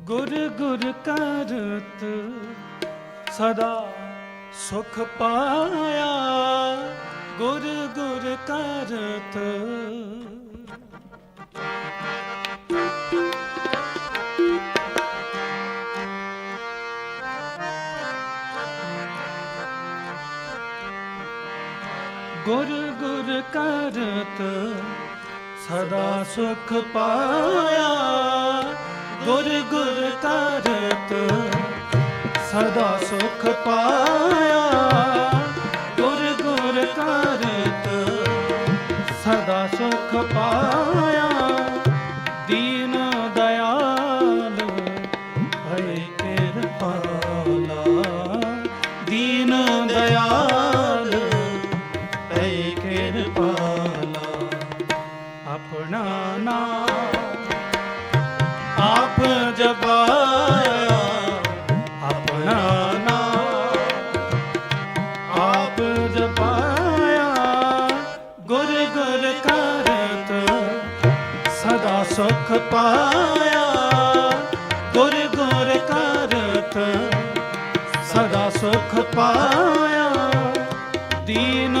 ਗੁਰ ਗੁਰ ਕਰਤ ਸਦਾ ਸੁਖ ਪਾਇਆ। ਗੁਰ ਗੁਰ ਕਰਤ। ਗੁਰ ਗੁਰ ਕਰਤ ਸਦਾ ਸੁਖ ਪਾਇਆ। ਗੁਰ ਗੁਰ ਕਰਤ ਸਦਾ ਸੁਖ ਪਾਇਆ। ਗੁਰ ਗੁਰ ਕਰਤ ਸਦਾ ਸੁਖ ਪਾਇਆ। ਜਪਾਇਆ ਆਪਣਾ ਨਾਮ ਆਪ ਜਪਾਇਆ ਗੁਰ ਗੁਰ ਕਰਤ ਸਦਾ ਸੁਖ ਪਾਇਆ ਗੁਰ ਗੁਰ ਕਰਤ ਸਦਾ ਸੁਖ ਪਾਇਆ ਦੀਨ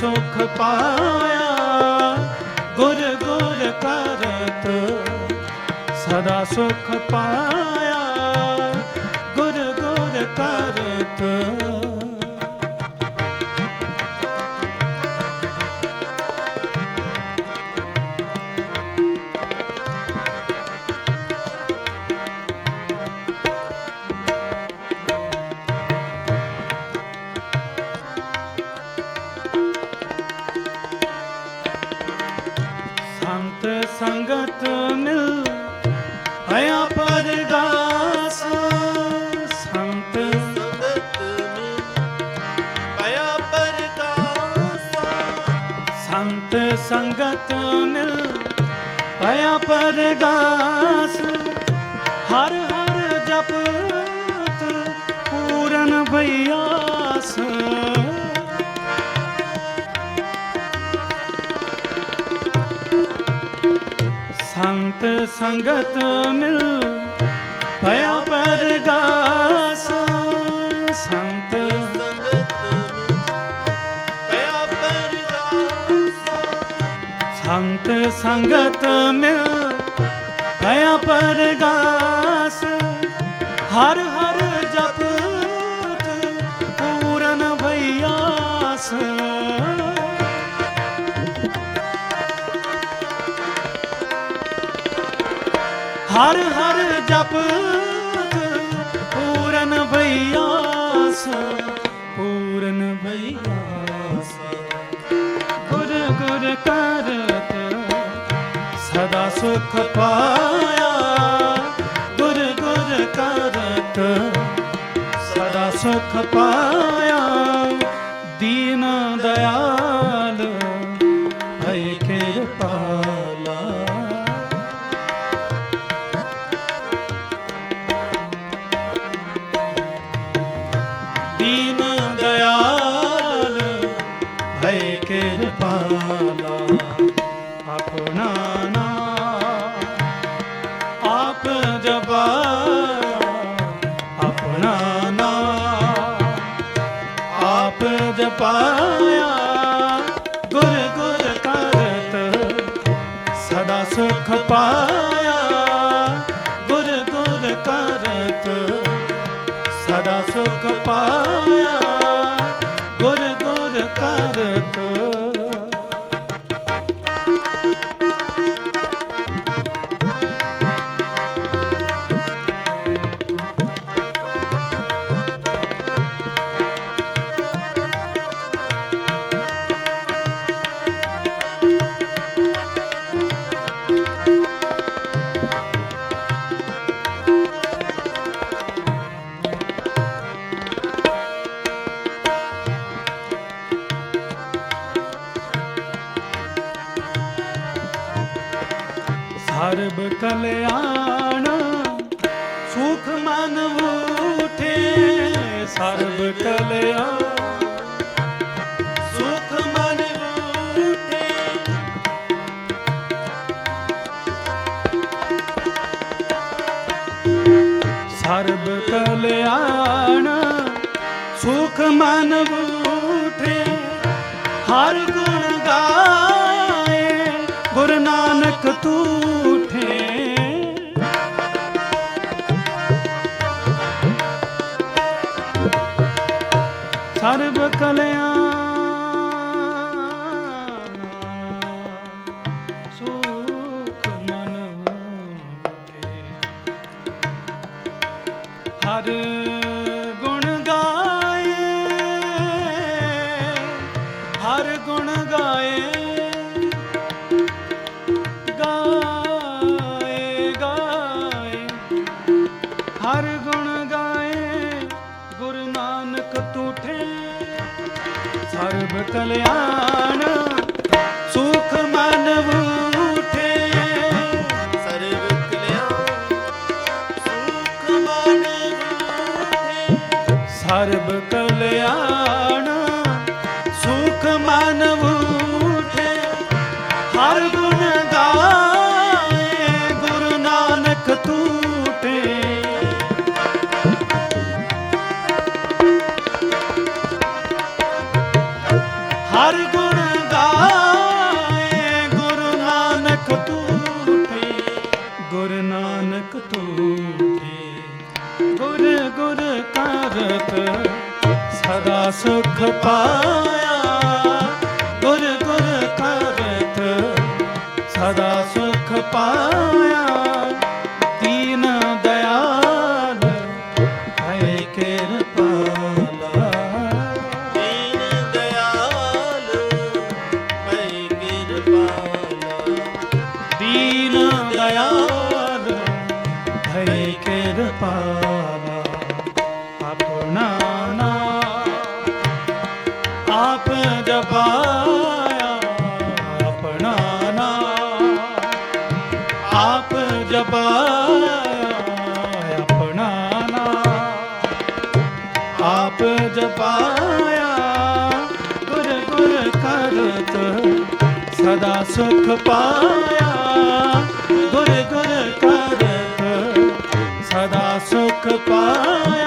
ਸੁਖ ਪਾਇਆ। ਗੁਰ ਗੁਰ ਕਰਤ ਸਦਾ ਸੁਖ ਪਾਇਆ। ਸੰਗਤ ਮਿਲ ਭਇਆ ਪਰਗਾਸ ਸੰਤ ਸੰਗਤ ਮਿ ਪਿਆ ਪਰਗਾਸਾ ਸੰਤ ਸੰਗਤ ਮਿਲ ਭਇਆ ਪਰਗਾਸ ਹਰ ਹਰ ਜਪਤ ਪੂਰਨ ਭਈਆਸ ਸੰਤ ਸੰਗਤ ਮਿਲ। ਭਇਆ ਪਰਗਾਸ ਸੰਤ। ਸੰਤ ਸੰਗਤ ਮਿਲ। ਭਇਆ ਪਰਗਾਸ ਹਰ ਹਰ ਹਰ ਜਪ ਪੂਰਨ ਭਈਆਸ ਪੂਰਨ ਭਈਆਸ ਗੁਰ ਗੁਰ ਕਰਤ ਸਦਾ ਸੁਖ ਪਾਇਆ। ਗੁਰ ਗੁਰ ਕਰਤ ਸਦਾ ਸੁਖ ਪਾਇਆ। ਸਰਬ ਕਲਿਆਣ। ਸੁਖ ਮਨ ਉਠੇ ਸਰਬ ਕਲਿਆਣ। ਸੁਖ ਮਨ ਬੂਟੇ ਸਰਬ ਕਲਿਆਣ। ਸੁਖ ਮਨ ਉਠੇ। ਹਰ ਗੁਣ ਗਾਏ। ਗੁਰੂ ਨਾਨਕ ਤੂੰ ਸਰਬ ਕਲਿਆਣ ਸਰਬ ਹਰ ਗੁਣ ਗਾਏ, ਗੁਰੂ ਨਾਨਕ ਤੂਟੇ ਗੁਰੂ ਨਾਨਕ ਤੂਟੇ ਗੁਰ ਗੁਰ ਕਰਤ, ਸਦਾ ਸੁਖ ਪਾਇਆ ਹੈ ਕਿਰਪਾਲਾ ਆਪਣਾ ਨਾਮ ਆਪ ਜਪਾਇਆ, ਆਪਣਾ ਨਾਮ ਆਪ ਜਪਾਇਆ, ਆਪਣਾ ਨਾਮ ਆਪ ਜਪਾਇਆ। ਗੁਰ ਗੁਰ ਕਰਤ ਸਦਾ ਸੁਖ ਪਾਇਆ। ਗੁਰ ਗੁਰ ਕਰਤ ਸਦਾ ਸੁਖ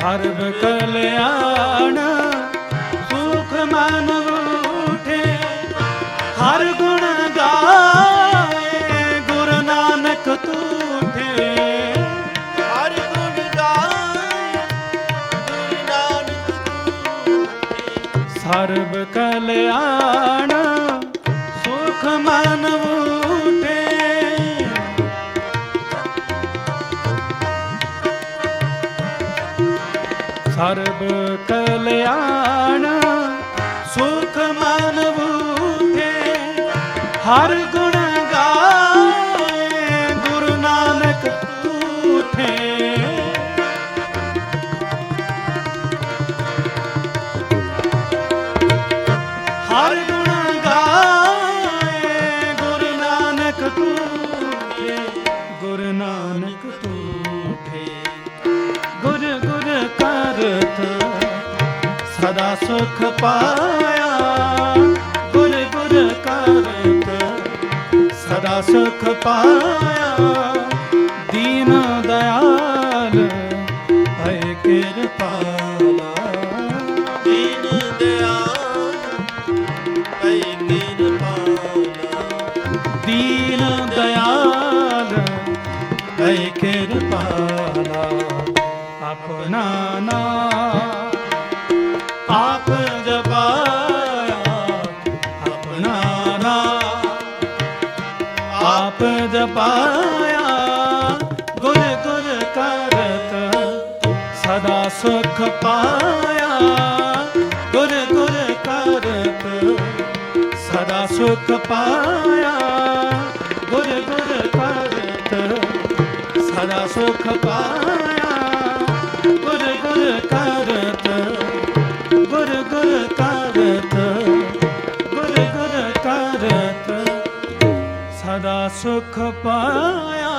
ਸਰਬ ਕਲਿਆਣ ਸੁਖ ਮਨ ਉਠੇ ਹਰ ਗੁਣ ਗਾਏ ਗੁਰੂ ਨਾਨਕ ਤੂਠੇ। ਹਰ ਗੁਣ ਗਾਏ ਗੁਰੂ ਨਾਨਕ ਤੂਟੇ ਸਰਬ ਕਲਿਆਣ ਸੁਖ ਮਨ ਉਠੇ ਸਰਬ ਕਲਿਆਣ, ਸੁਖ ਮਨ ਉਠੇ, ਹਰ ਗੁਣ ਗਾਏ, ਗੁਰੂ ਨਾਨਕ ਤੂਠੇ ਹਰ ਗੁਣ ਗਾਏ, ਗੁਰੂ ਨਾਨਕ ਤੂਠੇ ਗੁਰੂ ਨਾਨਕ ਤੂਠੇ ਸਦਾ ਸੁਖ ਪਾਇਆ। ਗੁਰ ਗੁਰ ਕਰਤ ਸਦਾ ਸੁਖ ਪਾਇਆ। ਆਪ ਪਾਇਆ ਗੁਰ ਗੁਰ ਕਰਤ ਸਦਾ ਸੁਖ ਪਾਇਆ। ਗੁਰ ਗੁਰ ਕਰਤ ਸਦਾ ਸੁਖ ਪਾਇਆ। ਗੁਰ ਗੁਰ ਕਰਤ ਸਦਾ ਸੁਖ ਪਾਇਆ। ਗੁਰ ਗੁਰ ਕਰਤ ਸੁਖ ਪਾਇਆ